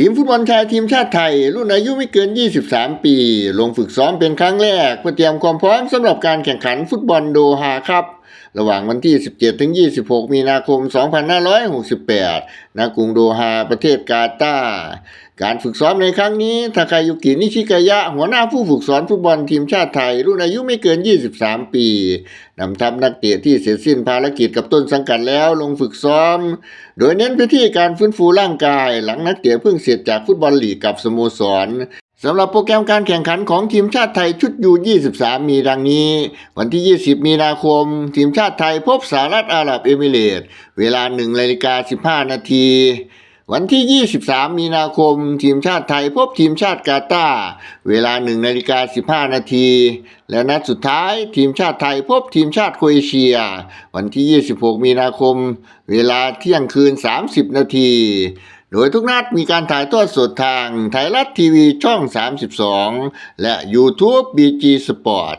ทีมฟุตบอลชายทีมชาติไทย รุ่นอายุไม่เกิน 23 ปี ลงฝึกซ้อมเป็นครั้งแรกเพื่อเตรียมความพร้อมสำหรับการแข่งขันฟุตบอลโดฮาครับ ระหว่างวันที่ 17 ถึง 26 มีนาคม 2568 ณ กรุงโดฮา ประเทศกาตาร์การฝึกซ้อมในครั้งนี้ทาคายุกินิชิกายะ หัวหน้าผู้ฝึกสอนฟุตบอลทีมชาติไทย รุ่นอายุไม่เกิน 23 ปีนำทัพนักเตะที่เสร็จสิ้นภารกิจกับต้นสังกัดแล้วลงฝึกซ้อม โดยเน้นไปที่การฟื้นฟูร่างกาย หลังนักเตะเพิ่งเสร็จจากฟุตบอลลีกกับสโมสร สำหรับโปรแกรมการแข่งขันของทีมชาติไทยชุดยู23 มีดังนี้ วันที่ 20 มีนาคม ทีมชาติไทยพบสหรัฐอาหรับเอมิเรต์เวลา1นาฬิกา15 นาที วันที่ 23 มีนาคม ทีมชาติไทยพบทีมชาติกาตาร์เวลา1นาฬิกา15 นาที และนัดสุดท้ายทีมชาติไทยพบทีมชาติโครเอเชีย วันที่ 26 มีนาคม เวลาเที่ยงคืน 30 นาที โดยทุกนัดมีการถ่ายทอดสดทางไทยรัฐทีวีช่อง 32 และ YouTube BG Sport